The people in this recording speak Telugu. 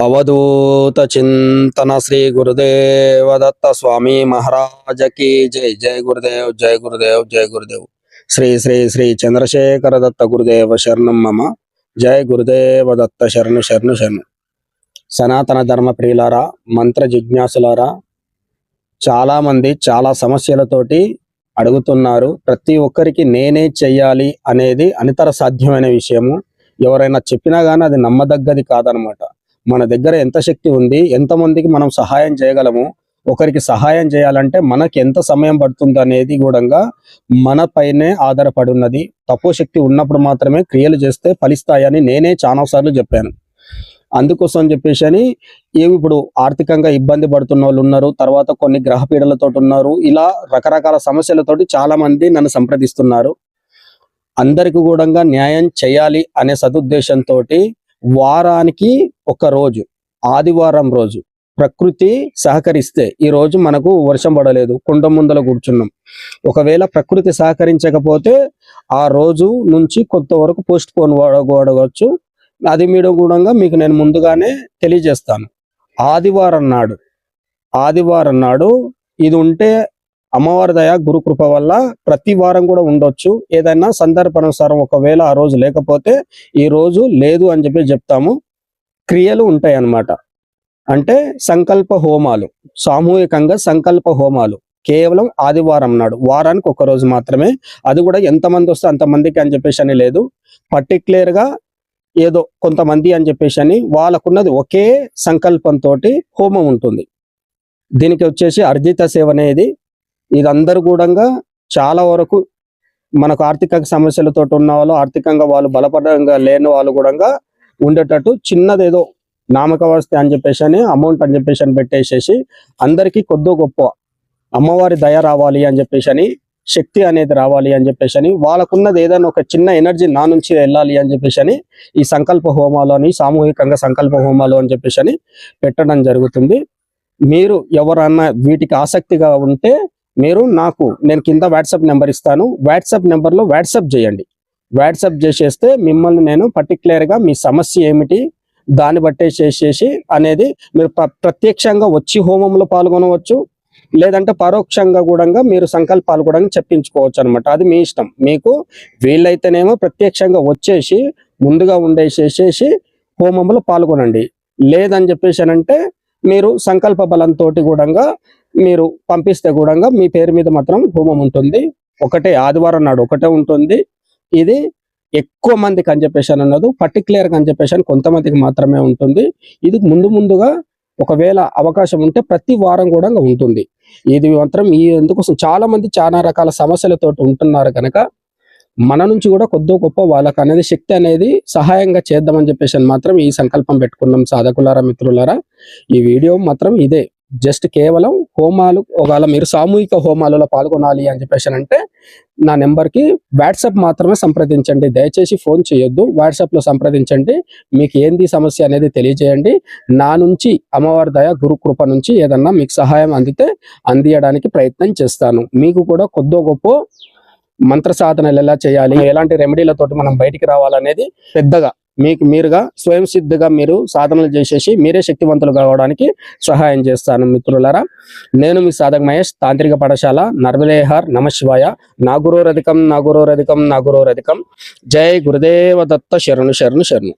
అవధూత చింతన శ్రీ గురుదేవ దత్త స్వామి మహారాజకి జై జై గురుదేవ్ జై గురుదేవ్ జై గురుదేవ్ శ్రీ శ్రీ శ్రీ చంద్రశేఖర దత్త గురుదేవ శరణం మమ జై గురుదేవ దత్త శరణు శరణు శరణు సనాతన ధర్మ ప్రియులారా మంత్ర జిజ్ఞాసులారా చాలా మంది చాలా సమస్యలతోటి అడుగుతున్నారు ప్రతి ఒక్కరికి నేనే చెయ్యాలి అనేది అనితర సాధ్యమైన విషయము. ఎవరైనా చెప్పినా గానీ అది నమ్మదగ్గది కాదనమాట. మన దగ్గర ఎంత శక్తి ఉంది ఎంతమందికి మనం సహాయం చేయగలము ఒకరికి సహాయం చేయాలంటే మనకి ఎంత సమయం పడుతుంది అనేది కూడా మన పైనే ఆధారపడి ఉన్నది. తక్కువ శక్తి ఉన్నప్పుడు మాత్రమే క్రియలు చేస్తే ఫలిస్తాయని నేనే చాలా సార్లు చెప్పాను. అందుకోసం చెప్పేసి అని ఏవి ఇప్పుడు ఆర్థికంగా ఇబ్బంది పడుతున్న వాళ్ళు ఉన్నారు తర్వాత కొన్ని గ్రహపీడలతో ఉన్నారు ఇలా రకరకాల సమస్యలతోటి చాలా మంది నన్ను సంప్రదిస్తున్నారు. అందరికి కూడా న్యాయం చేయాలి అనే సదుద్దేశంతో వారానికి ఒక రోజు ఆదివారం రోజు ప్రకృతి సహకరిస్తే ఈ రోజు మనకు వర్షం పడలేదు కుండ ముందల కూర్చున్నాం. ఒకవేళ ప్రకృతి సహకరించకపోతే ఆ రోజు నుంచి కొంతవరకు పోస్ట్ పోన్ వాడవచ్చు. అది మీరు కూడా మీకు నేను ముందుగానే తెలియజేస్తాను. ఆదివారం నాడు ఆదివారం నాడు ఇది ఉంటే అమ్మవారి దయ గురుకృప వల్ల ప్రతి వారం కూడా ఉండొచ్చు. ఏదైనా సందర్భానుసారం ఒకవేళ ఆ రోజు లేకపోతే ఈ రోజు లేదు అని చెప్పి చెప్తాము. క్రియలు ఉంటాయి అన్నమాట అంటే సంకల్ప హోమాలు సామూహికంగా సంకల్ప హోమాలు. కేవలం ఆదివారం నాడు వారానికి ఒక రోజు మాత్రమే. అది కూడా ఎంతమంది వస్తే అంతమందికి అని చెప్పేసి అని లేదు. పర్టిక్యులర్గా ఏదో కొంతమంది అని చెప్పేసి అని వాళ్ళకున్నది ఒకే సంకల్పంతో హోమం ఉంటుంది. దీనికి వచ్చేసి అర్జిత సేవ అనేది ఇది అందరూ కూడా చాలా వరకు మనకు ఆర్థిక సమస్యలతో ఉన్న వాళ్ళు ఆర్థికంగా వాళ్ళు బలపడంగా లేని వాళ్ళు కూడా ఉండేటట్టు చిన్నదేదో నామకవస్థ అని చెప్పేసి అని అమౌంట్ అని చెప్పేసి అని పెట్టేసేసి అందరికీ కొద్దో గొప్ప అమ్మవారి దయ రావాలి అని చెప్పేసి అని శక్తి అనేది రావాలి అని చెప్పేసి అని వాళ్ళకున్నది ఏదైనా ఒక చిన్న ఎనర్జీ నా నుంచి వెళ్ళాలి అని చెప్పేసి అని ఈ సంకల్ప హోమాలు అని సామూహికంగా సంకల్ప హోమాలు అని చెప్పేసి అని పెట్టడం జరుగుతుంది. మీరు ఎవరన్నా వీటికి ఆసక్తిగా ఉంటే మీరు నాకు నేను కింద వాట్సాప్ నెంబర్ ఇస్తాను. వాట్సాప్ నెంబర్లో వాట్సాప్ చేయండి. వాట్సాప్ చేసేస్తే మిమ్మల్ని నేను పర్టికులర్గా మీ సమస్య ఏమిటి దాన్ని బట్టే చేసేసి అనేది మీరు ప్రత్యక్షంగా వచ్చి హోమంలో పాల్గొనవచ్చు. లేదంటే పరోక్షంగా కూడా మీరు సంకల్పాలు కూడా చెప్పించుకోవచ్చు అనమాట అది మీ ఇష్టం. మీకు వీళ్ళైతేనేమో ప్రత్యక్షంగా వచ్చేసి ముందుగా ఉండేసేసేసి హోమంలో పాల్గొనండి. లేదని చెప్పేసి అంటే మీరు సంకల్ప బలంతో కూడా మీరు పంపిస్తే కూడా మీ పేరు మీద మాత్రం హోమం ఉంటుంది. ఒకటే ఆదివారం నాడు ఒకటే ఉంటుంది. ఇది ఎక్కువ మందికి అని చెప్పేసి అన్నది పర్టికులర్గా అని కొంతమందికి మాత్రమే ఉంటుంది. ఇది ముందు ముందుగా ఒకవేళ అవకాశం ఉంటే ప్రతి వారం కూడా ఉంటుంది. ఇది మాత్రం ఈ ఎందుకోసం చాలా మంది చాలా రకాల సమస్యలతో ఉంటున్నారు కనుక మన నుంచి కూడా కొద్దో గొప్ప వాళ్ళకు అనేది శక్తి అనేది సహాయంగా చేద్దామని చెప్పేసి మాత్రం ఈ సంకల్పం పెట్టుకున్నాం సాధకులారా మిత్రులారా. ఈ వీడియో మాత్రం ఇదే. జస్ట్ కేవలం హోమాలు ఒకవేళ మీరు సామూహిక హోమాలలో పాల్గొనాలి అని చెప్పేసి అంటే నా నెంబర్కి వాట్సాప్ మాత్రమే సంప్రదించండి. దయచేసి ఫోన్ చేయొద్దు. వాట్సాప్లో సంప్రదించండి. మీకు ఏంది సమస్య అనేది తెలియజేయండి. నా నుంచి అమ్మవారి దయ గురుకృప నుంచి ఏదన్నా మీకు సహాయం అందితే అందియడానికి ప్రయత్నం చేస్తాను. మీకు కూడా కొద్దో గొప్ప మంత్ర సాధనలు ఎలా చేయాలి ఎలాంటి రెమెడీలతోటి మనం బయటికి రావాలనేది పెద్దగా మీకు మీరుగా స్వయం సిద్ధిగా మీరు సాధనలు చేసేసి మీరే శక్తివంతులు కావడానికి సహాయం చేస్తాను మిత్రులారా. నేను మీ సాధక మహేష్ తాంత్రిక పాఠశాల నర్వలేహర్ నమశివాయ నాగురోరధికం నాగురోరధికం నాగురోరధికం జై గురుదేవ దత్త శరణు శరణు శరణు.